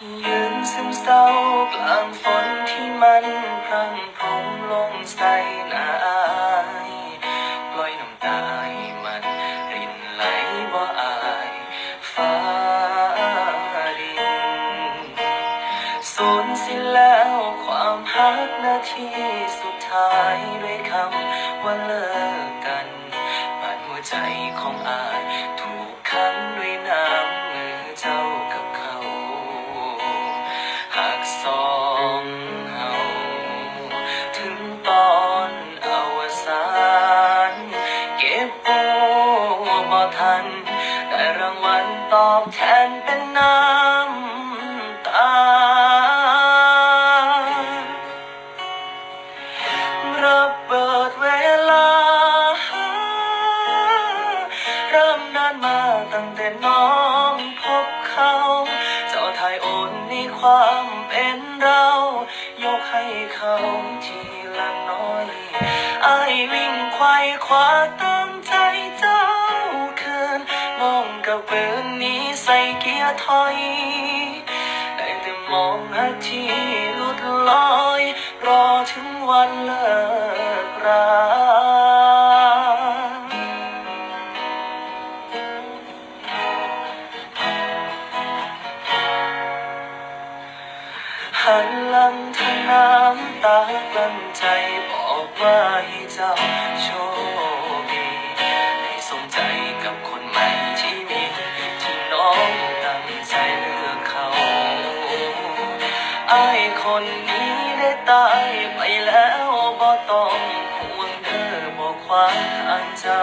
ยืนซึมเศร้ากลางฝนที่มันพรังพรมลงใส่หน้าอายปล่อยน้ำตาให้มันรินไหลบ่อายฟ้าดินสูญสิ้นแล้วความฮักนาทีสุดท้ายด้วยคำว่าเลิกกันบาดหัวใจของอาย สานเก็บโอ้บ่ทันได้รางวัลตอบแทนเป็นน้ำตา ระเบิดเวลา เริ่มนานมาตั้งแต่น้องพบเขา เจ้าทายโอนในความเป็นเรา ยกให้เขาทีละน้อย ควายคว้าตามใจเจ้าคืนมองกับปืนนี้ใส่เกียร์ถอยได้แต่มองหาที่หลุดลอย รอถึงวันเลิกราหันหลังทางน้ำตากลั้นใจบอกว่าให้เจ้าโชค อายคนนี้ได้ตายไปแล้วบ่ต้องห่วงเธอบอกความทางเจ้า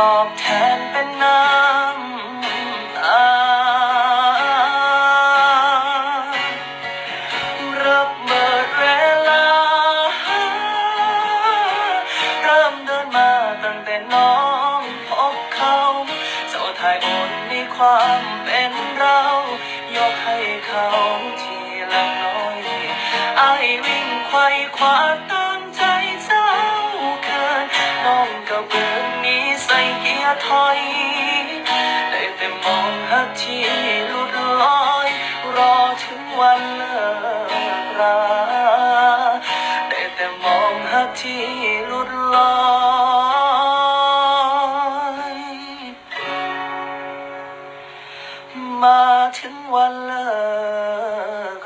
ตอบแทนเป็นน้ำตารับเบิดเวลา เริ่มเดินมาตั้งแต่น้องพบเขาเจ้าทายโอนในความเป็นเรา ยกให้เขาทีละน้อยไอวิ่งไขว่คว้าตา ถอยได้แต่มองหาที่หลุดลอย รอถึงวันเลิกราได้แต่มองหาที่หลุดลอยมาถึงวันเลิก